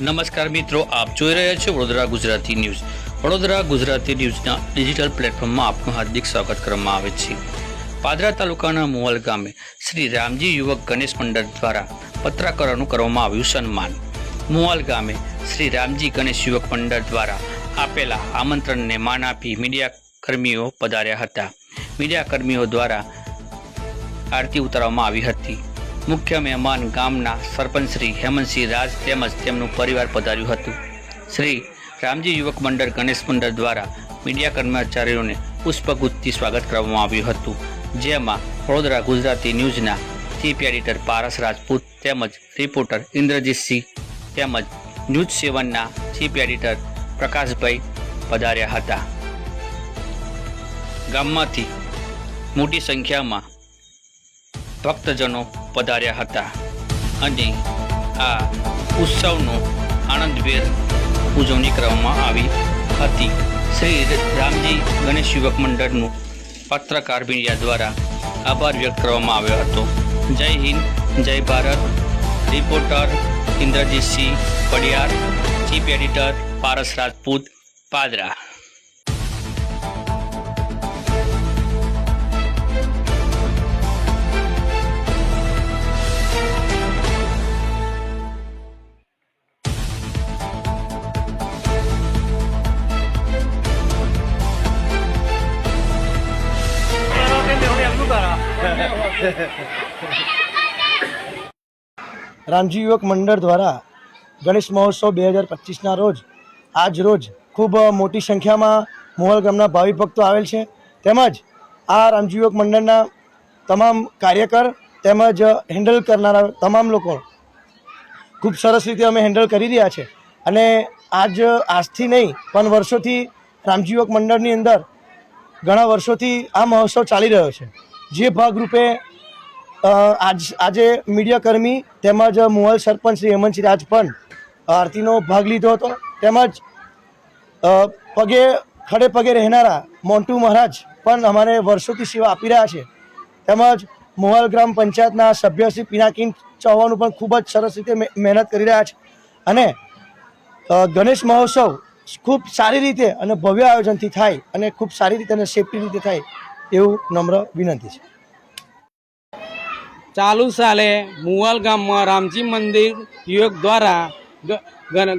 નમસ્કાર મિત્રો, આપ જોઈ રહ્યા છો વડોદરા ગુજરાતી ન્યૂઝ. વડોદરા ગુજરાતી ન્યૂઝના ડિજિટલ પ્લેટફોર્મમાં આપનું હાર્દિક સ્વાગત કરવામાં આવે છે. પાદરા તાલુકાના મોવલ ગામે શ્રી રામજી યુવક ગણેશ મંડળ દ્વારા પત્રકારોનું કરવામાં આવ્યું સન્માન. મોવલ ગામે શ્રી રામજી ગણેશ યુવક મંડળ દ્વારા આપેલા આમંત્રણને માન આપી મીડિયા કર્મીઓ પધાર્યા હતા. મીડિયા કર્મીઓ દ્વારા આરતી ઉતારવામાં આવી હતી. મુખ્ય મહેમાન ગામના સરપંચ શ્રી હેમંતસિંહ રાજ તેમજ તેમનું પરિવાર પધાર્યું હતું. શ્રી રામજી યુવક મંડળ ગણેશ મંડળ દ્વારા મીડિયા કર્મચારીઓને પુષ્પગુચ્છથી સ્વાગત કરવામાં આવ્યું હતું. જેમાં વડોદરા ગુજરાતી ન્યૂઝના ચીફ એડિટર પારસ રાજપૂત તેમજ રિપોર્ટર ઇન્દ્રજીતસિંહ તેમજ ન્યૂઝ સેવનના ચીફ એડિટર પ્રકાશભાઈ પધાર્યા હતા. ગામમાંથી મોટી સંખ્યામાં ભક્તજનો પધાર્યા હતા. અને આ ઉત્સવનો આનંદભેર ઉજવણી કરવામાં આવી હતી. શ્રી રામજી ગણેશ યુવક મંડળનું પત્રકાર મીડિયા દ્વારા આભાર વ્યક્ત કરવામાં આવ્યો હતો. Jai Hind, Jai Bharat. Reporter Indrajitsinh Padiyar, chief editor Paras Rajput Padra. Ramji યુવક મંડળ દ્વારા ગણેશ મહોત્સવ બે હજાર પચીસના રોજ, આજ રોજ ખૂબ મોટી સંખ્યામાં મોહલ ગામના ભાવિ ભક્તો આવેલ છે. તેમજ આ રામજી યુવક મંડળના તમામ કાર્યકર તેમજ હેન્ડલ કરનારા તમામ લોકો ખૂબ સરસ રીતે અમે હેન્ડલ કરી રહ્યા છે. અને આજ આજથી નહીં, પણ વર્ષોથી રામજી યુવક મંડળની અંદર ઘણા વર્ષોથી આ મહોત્સવ ચાલી રહ્યો છે. જે ભાગરૂપે આજ, આજે મીડિયાકર્મી તેમજ મુહલ સરપંચ શ્રી હેમંતસિંહ રાજ પણ આરતીનો ભાગ લીધો હતો. તેમજ પગે, ખડે પગે રહેનારા મોન્ટુ મહારાજ પણ અમારે વર્ષોથી સેવા આપી રહ્યા છે. તેમજ મોહલ ગ્રામ પંચાયતના સભ્ય શ્રી પિનાકીન ચૌહાણનું પણ ખૂબ જ સરસ રીતે મહે- મહેનત કરી રહ્યા છે. અને ગણેશ મહોત્સવ ખૂબ સારી રીતે અને ભવ્ય આયોજનથી થાય અને ખૂબ સારી રીતે અને સેફટી રીતે થાય એવું નમ્ર વિનંતી છે. ચાલુ સાલે મુવાલ ગામમાં રામજી મંદિર યુવક દ્વારા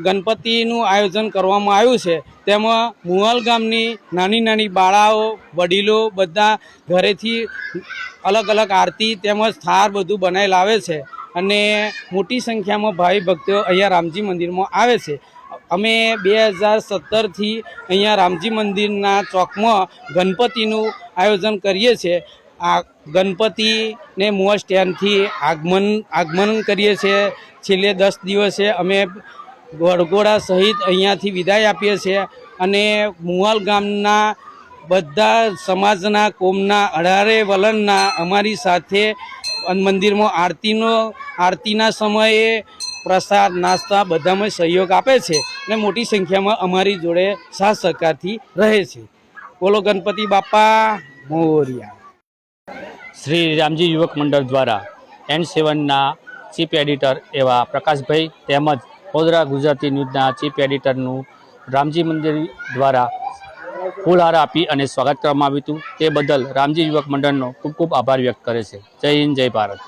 ગણપતિનું આયોજન કરવામાં આવ્યું છે. તેમાં મુવાલ ગામની નાની નાની બાળાઓ, વડીલો બધા ઘરેથી અલગ અલગ આરતી તેમજ થાર બધું બનાવી લાવે છે અને મોટી સંખ્યામાં ભાવિ ભક્તો અહીંયા રામજી મંદિરમાં આવે છે. અમે બે હજાર સત્તરથી અહીંયા રામજી મંદિરના ચોકમાં ગણપતિનું આયોજન કરીએ છીએ. આ ગણપતિને મોવા સ્ટેન્ડથી આગમન આગમન કરીએ છીએ. છેલ્લે દસ દિવસે અમે વડઘોડા સહિત અહીંયાથી વિદાય આપીએ છીએ અને મુવાલ ગામના બધા સમાજના કોમના અઢારે વલણના અમારી સાથે મંદિરમાં આરતીનો, આરતીના સમયે પ્રસાદ, નાસ્તા બધામાં સહયોગ આપે છે અને મોટી સંખ્યામાં અમારી જોડે સાથ સહકારથી રહે છે. બોલો ગણપતિ બાપા, મોરિયા. શ્રી રામજી યુવક મંડળ દ્વારા એન સેવનના ચીફ એડિટર એવા પ્રકાશભાઈ તેમજ વડોદરા ગુજરાતી ન્યૂઝના ચીફ એડિટરનું રામજી મંદિર દ્વારા ફૂલહાર આપી અને સ્વાગત કરવામાં આવ્યું હતું. તે બદલ રામજી યુવક મંડળનો ખૂબ ખૂબ આભાર વ્યક્ત કરે છે. જય હિન્દ, જય ભારત.